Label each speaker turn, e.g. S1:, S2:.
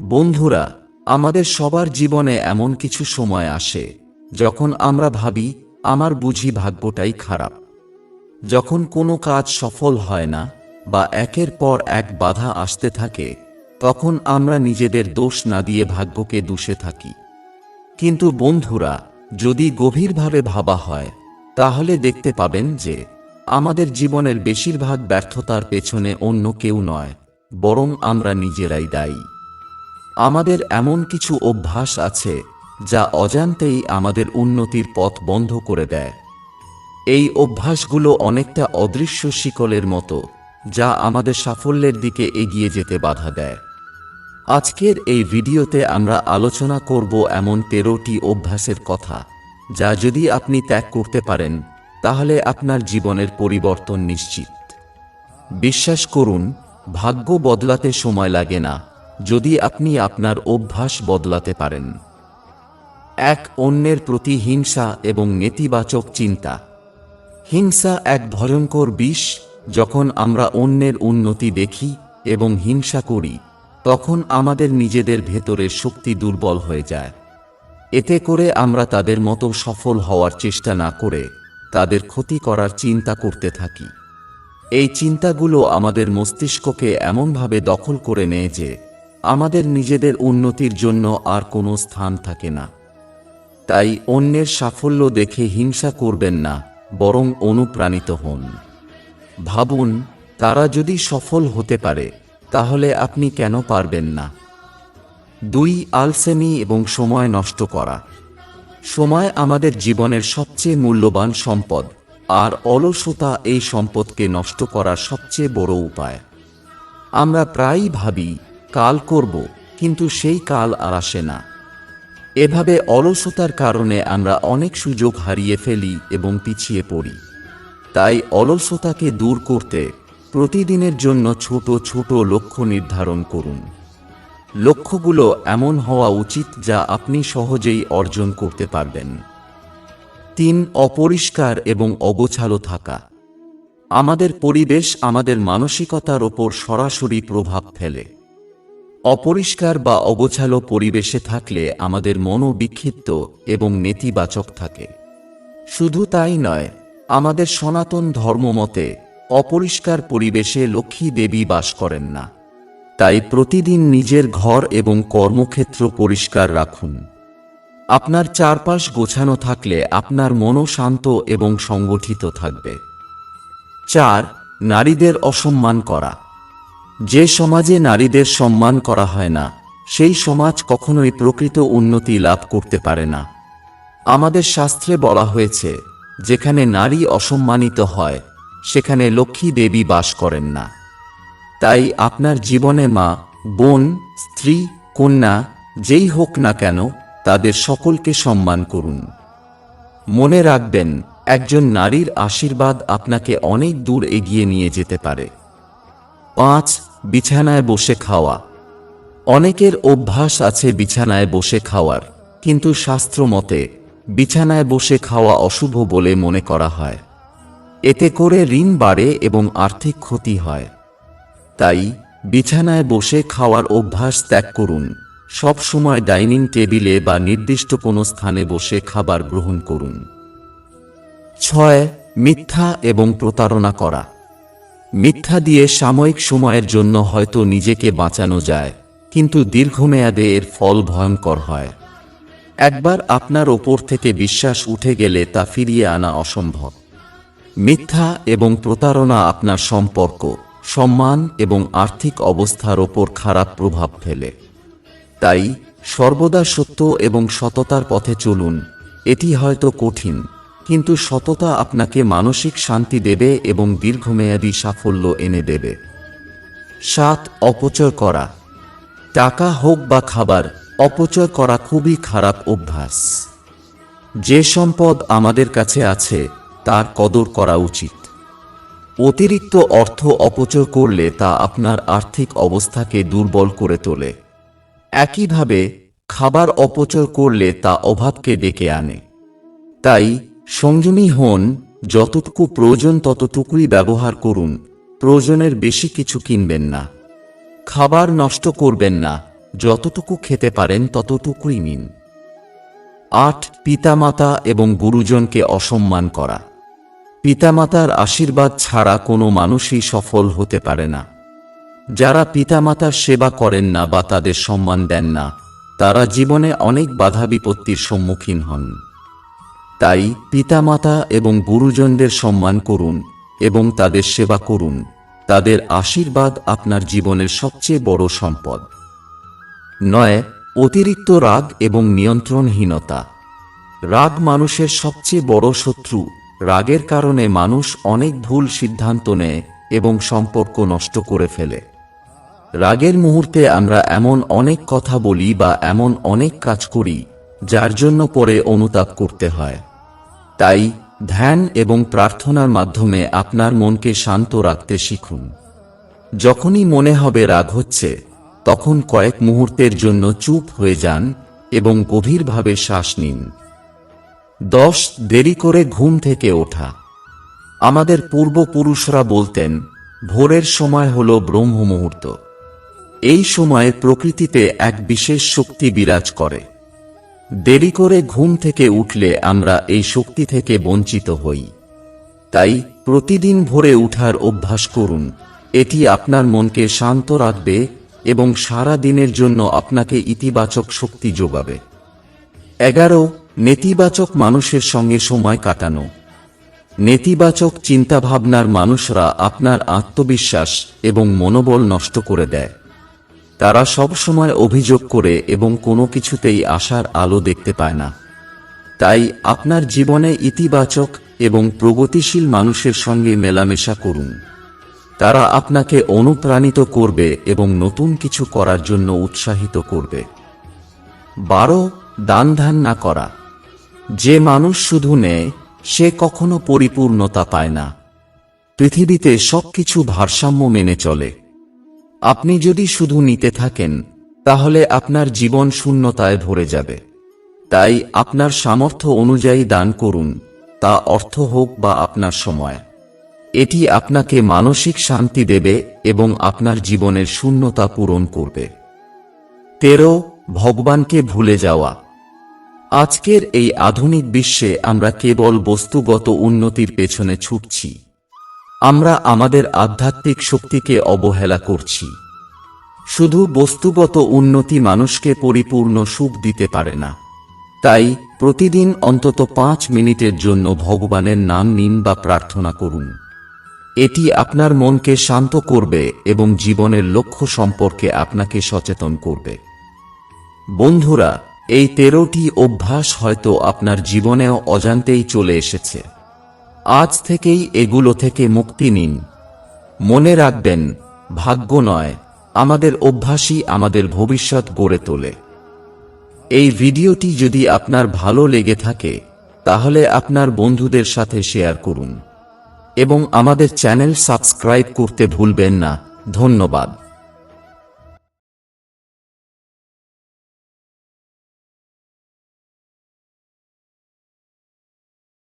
S1: বন্ধুরা, আমাদের সবার জীবনে এমন কিছু সময় আসে, যখন আমরা ভাবি, আমার বুঝি ভাগ্যটাই খারাপ। যখন কোনো কাজ সফল হয় না, বা একের পর এক বাধা আসতে থাকে, তখন আমরা নিজেদের দোষ না দিয়ে ভাগ্যকে দোষে থাকি। কিন্তু বন্ধুরা, যদি গভীরভাবে ভাবা হয়, তাহলে দেখতে পাবেন যে, আমাদের জীবনের বেশিরভাগ ব্যর্থতার পেছনে অন্য কেউ নয়, বরং আমরা নিজেরাই দায়ী। আমাদের এমন কিছু অভ্যাস আছে যা অজান্তেই আমাদের উন্নতির পথ বন্ধ করে দেয়। এই অভ্যাসগুলো অনেকটা অদৃশ্য শিকলের মতো, যা আমাদের সাফল্যের দিকে এগিয়ে যেতে বাধা দেয়। আজকের এই ভিডিওতে আমরা আলোচনা করব এমন তেরোটি অভ্যাসের কথা, যা যদি আপনি ত্যাগ করতে পারেন, তাহলে আপনার জীবনের পরিবর্তন নিশ্চিত। বিশ্বাস করুন, ভাগ্য বদলাতে সময় লাগে না। যদি আপনি আপনার অভ্যাস বদলাতে পারেন। এক অন্যের প্রতি হিংসা এবং নেতিবাচক চিন্তা। হিংসা এক ভয়ঙ্কর বিষ, যখন আমরা অন্যের উন্নতি দেখি এবং হিংসা করি, তখন আমাদের নিজেদের ভেতরের শক্তি দুর্বল হয়ে যায়। এতে করে আমরা তাদের মতো সফল হওয়ার চেষ্টা না করে তাদের ক্ষতি করার চিন্তা করতে থাকি। এই চিন্তাগুলো আমাদের মস্তিষ্ককে এমনভাবে দখল করে নেয় যে আমাদের নিজেদের উন্নতির জন্য আর কোনো স্থান থাকে না। তাই অন্যের সাফল্য দেখে হিংসা করবেন না, বরং অনুপ্রাণিত হন। ভাবুন, তারা যদি সফল হতে পারে, তাহলে আপনি কেন পারবেন না? দুই, আলসেমি এবং সময় নষ্ট করা। সময় আমাদের জীবনের সবচেয়ে মূল্যবান সম্পদ, আর অলসতা এই সম্পদকে নষ্ট করার সবচেয়ে বড় উপায়। আমরা প্রায়ই ভাবি কাল করব, কিন্তু সেই কাল আর আসে না। এভাবে অলসতার কারণে আমরা অনেক সুযোগ হারিয়ে ফেলি এবং পিছিয়ে পড়ি। তাই অলসতাকে দূর করতে প্রতিদিনের জন্য ছোট ছোট লক্ষ্য নির্ধারণ করুন। লক্ষ্যগুলো এমন হওয়া উচিত যা আপনি সহজেই অর্জন করতে পারবেন। তিন, অপরিষ্কার এবং অগোছালো থাকা। আমাদের পরিবেশ আমাদের মানসিকতার ওপর সরাসরি প্রভাব ফেলে। অপরিষ্কার বা অগোছালো পরিবেশে থাকলে আমাদের মনও বিক্ষিপ্ত এবং নেতিবাচক থাকে। শুধু তাই নয়, আমাদের সনাতন ধর্মমতে অপরিষ্কার পরিবেশে লক্ষ্মী দেবী বাস করেন না। তাই প্রতিদিন নিজের ঘর এবং কর্মক্ষেত্র পরিষ্কার রাখুন। আপনার চারপাশ গোছানো থাকলে আপনার মনও শান্ত এবং সংগঠিত থাকবে। চার, নারীদের অসম্মান করা। যে সমাজে নারীদের সম্মান করা হয় না, সেই সমাজ কখনোই প্রকৃত উন্নতি লাভ করতে পারে না। আমাদের শাস্ত্রে বলা হয়েছে, যেখানে নারী অসম্মানিত হয়, সেখানে লক্ষ্মী দেবী বাস করেন না। তাই আপনার জীবনে মা, বোন, স্ত্রী, কন্যা, যেই হোক না কেন, তাদের সকলকে সম্মান করুন। মনে রাখবেন, একজন নারীর আশীর্বাদ আপনাকে অনেক দূর এগিয়ে নিয়ে যেতে পারে। পাঁচ বিছানায় বসে খাওয়া। অনেকের অভ্যাস আছে বিছানায় বসে খাওয়ার, কিন্তু শাস্ত্র মতে বিছানায় বসে খাওয়া অশুভ বলে মনে করা হয়। এতে করে ঋণ বাড়ে এবং আর্থিক ক্ষতি হয়। তাই বিছানায় বসে খাওয়ার অভ্যাস ত্যাগ করুন। সব সময় ডাইনিং টেবিলে বা নির্দিষ্ট কোনো স্থানে বসে খাবার গ্রহণ করুন। ছয়, মিথ্যা এবং প্রতারণা করা। মিথ্যা দিয়ে সাময়িক সময়ের জন্য হয়তো নিজেকে বাঁচানো যায়, কিন্তু দীর্ঘমেয়াদে এর ফল ভয়ঙ্কর হয়। একবার আপনার ওপর থেকে বিশ্বাস উঠে গেলে তা ফিরিয়ে আনা অসম্ভব। মিথ্যা এবং প্রতারণা আপনার সম্পর্ক, সম্মান এবং আর্থিক অবস্থার ওপর খারাপ প্রভাব ফেলে। তাই সর্বদা সত্য এবং সততার পথে চলুন, এটি হয়তো কঠিন। কিন্তু সততা আপনাকে মানসিক শান্তি দেবে এবং দীর্ঘমেয়াদী সাফল্য এনে দেবে। সাত, অপচয় করা। টাকা হোক বা খাবার, অপচয় করা খুবই খারাপ অভ্যাস। যে সম্পদ আমাদের কাছে আছে, তার কদর করা উচিত। অতিরিক্ত অর্থ অপচয় করলে তা আপনার আর্থিক অবস্থাকে দুর্বল করে তোলে। একইভাবে, খাবার অপচয় করলে তা অভাবকে ডেকে আনে। তাই সংযমী হন, যতটুকু প্রয়োজন ততটুকুই ব্যবহার করুন, প্রয়োজনের বেশি কিছু কিনবেন না। খাবার নষ্ট করবেন না, যতটুকু খেতে পারেন ততটুকুই নিন। আট, পিতামাতা এবং গুরুজনকে অসম্মান করা। পিতামাতার আশীর্বাদ ছাড়া কোনো মানুষই সফল হতে পারে না। যারা পিতামাতার সেবা করেন না বা তাদের সম্মান দেন না, তারা জীবনে অনেক বাধা বিপত্তির সম্মুখীন হন। তাই পিতামাতা এবং গুরুজনদের সম্মান করুন এবং তাদের সেবা করুন। তাদের আশীর্বাদ আপনার জীবনের সবচেয়ে বড় সম্পদ। নয়, অতিরিক্ত রাগ এবং নিয়ন্ত্রণহীনতা। রাগ মানুষের সবচেয়ে বড় শত্রু। রাগের কারণে মানুষ অনেক ভুল সিদ্ধান্ত নেয় এবং সম্পর্ক নষ্ট করে ফেলে। রাগের মুহূর্তে আমরা এমন অনেক কথা বলি বা এমন অনেক কাজ করি যার জন্য পরে অনুতাপ করতে হয়। তাই ধ্যান এবং প্রার্থনার মাধ্যমে আপনার মনকে শান্ত রাখতে শিখুন। যখনই মনে হবে রাগ হচ্ছে, তখন কয়েক মুহূর্তের জন্য চুপ হয়ে যান এবং গভীরভাবে শ্বাস নিন। দশ, দেরি করে ঘুম থেকে ওঠা। আমাদের পূর্বপুরুষরা বলতেন, ভোরের সময় হল ব্রহ্ম মুহূর্ত এই সময়ে প্রকৃতিতে এক বিশেষ শক্তি বিরাজ করে। দেরি করে ঘুম থেকে উঠলে আমরা এই শক্তি থেকে বঞ্চিত হই। তাই প্রতিদিন ভোরে উঠার অভ্যাস করুন। এটি আপনার মনকে শান্ত রাখবে এবং সারা দিনের জন্য আপনাকে ইতিবাচক শক্তি যোগাবে। এগারো, নেতিবাচক মানুষের সঙ্গে সময় কাটানো। নেতিবাচক চিন্তাভাবনার মানুষরা আপনার আত্মবিশ্বাস এবং মনোবল নষ্ট করে দেয়। তারা সব সময় অভিযোগ করে এবং কোনো কিছুতেই আশার আলো দেখতে পায় না। তাই আপনার জীবনে ইতিবাচক এবং প্রগতিশীল মানুষের সঙ্গে মেলামেশা করুন। তারা আপনাকে অনুপ্রাণিত করবে এবং নতুন কিছু করার জন্য উৎসাহিত করবে। বারো, দান ধ্যান না করা। যে মানুষ শুধু নেয়, সে কখনো পরিপূর্ণতা পায় না। পৃথিবীতে সবকিছু ভারসাম্য মেনে চলে। আপনি যদি শুধু নিতে থাকেন, তাহলে আপনার জীবন শূন্যতায় ভরে যাবে। তাই আপনার সামর্থ্য অনুযায়ী দান করুন, তা অর্থ হোক বা আপনার সময়। এটি আপনাকে মানসিক শান্তি দেবে এবং আপনার জীবনের শূন্যতা পূরণ করবে। তেরো, ভগবানকে ভুলে যাওয়া। আজকের এই আধুনিক বিশ্বে আমরা কেবল বস্তুগত উন্নতির পেছনে ছুটছি। আমরা আমাদের আধ্যাত্মিক শক্তিকে অবহেলা করছি। শুধু বস্তুগত উন্নতি মানুষকে পরিপূর্ণ সুখ দিতে পারে না। তাই প্রতিদিন অন্তত পাঁচ মিনিটের জন্য ভগবানের নাম নিন বা প্রার্থনা করুন। এটি আপনার মনকে শান্ত করবে এবং জীবনের লক্ষ্য সম্পর্কে আপনাকে সচেতন করবে। বন্ধুরা, এই তেরোটি অভ্যাস হয়তো আপনার জীবনেও অজান্তেই চলে এসেছে। আজ থেকেই এগুলো থেকে মুক্তি নিন। মনে রাখবেন, ভাগ্য নয়, আমাদের অভ্যাসই আমাদের ভবিষ্যৎ গড়ে তোলে। এই ভিডিওটি যদি আপনার ভালো লেগে থাকে, তাহলে আপনার বন্ধুদের সাথে শেয়ার করুন। এবং আমাদের চ্যানেল সাবস্ক্রাইব করতে ভুলবেন না। ধন্যবাদ।